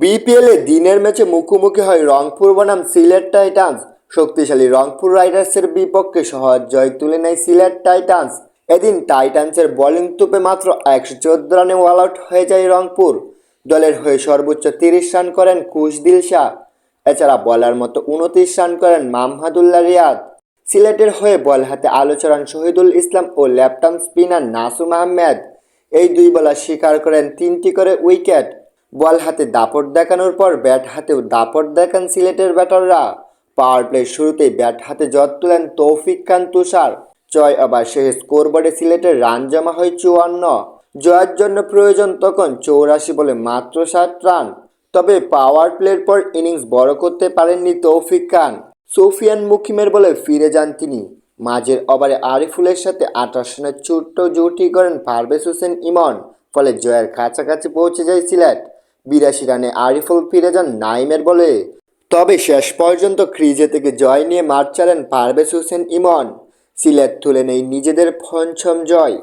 BPL দিনের ম্যাচে মুখোমুখি হয় রংপুর বনাম সিলেট টাইটান্স। শক্তিশালী রংপুর রাইডার্সের বিপক্ষে সহজ জয় তুলে নেয় সিলেট টাইটান্স। এদিন টাইটান্সের বোলিং তুপে মাত্র একশো চোদ্দ রানে অল আউট হয়ে যায় রংপুর। দলের হয়ে সর্বোচ্চ তিরিশ রান করেন কুশদিল শাহ। এছাড়া বলার মতো উনত্রিশ রান করেন মামহাদুল্লাহ রিয়াদ। সিলেটের হয়ে বল হাতে আলো ছড়ান শহীদুল ইসলাম ও left arm spinner Nasum Ahmed. এই দুই বলার স্বীকার করেন তিনটি করে উইকেট। বল হাতে দাপট দেখানোর পর ব্যাট হাতেও দাপট দেখান সিলেটের ব্যাটাররা। পাওয়ার প্লে শুরুতেই ব্যাট হাতে জট তুলেন তৌফিক খান তুষার। ছয় ওভার শেষে স্কোরবোর্ডে সিলেটের রান জমা হয় চুয়ান্ন। জয়ের জন্য প্রয়োজন তখন চৌরাশি বলে মাত্র ষাট রান। তবে পাওয়ার প্লের পর ইনিংস বড় করতে পারেননি তৌফিক খান। সোফিয়ান মুকিমের বলে ফিরে যান তিনি। মাঝের ওভারে আরিফুলের সাথে আঠাশ রানের ছোট্ট জুটি করেন পারভেজ হোসেন ইমন। ফলে জয়ের কাছাকাছি পৌঁছে যায় সিলেট। বিরাশি রানে আরিফুল ফিরে যান নাইমের বলে। তবে শেষ পর্যন্ত ক্রিজে থেকে জয় নিয়ে মার চালেন পারভেজ হোসেন ইমন। সিলেট তুলে নেই নিজেদের পঞ্চম জয়।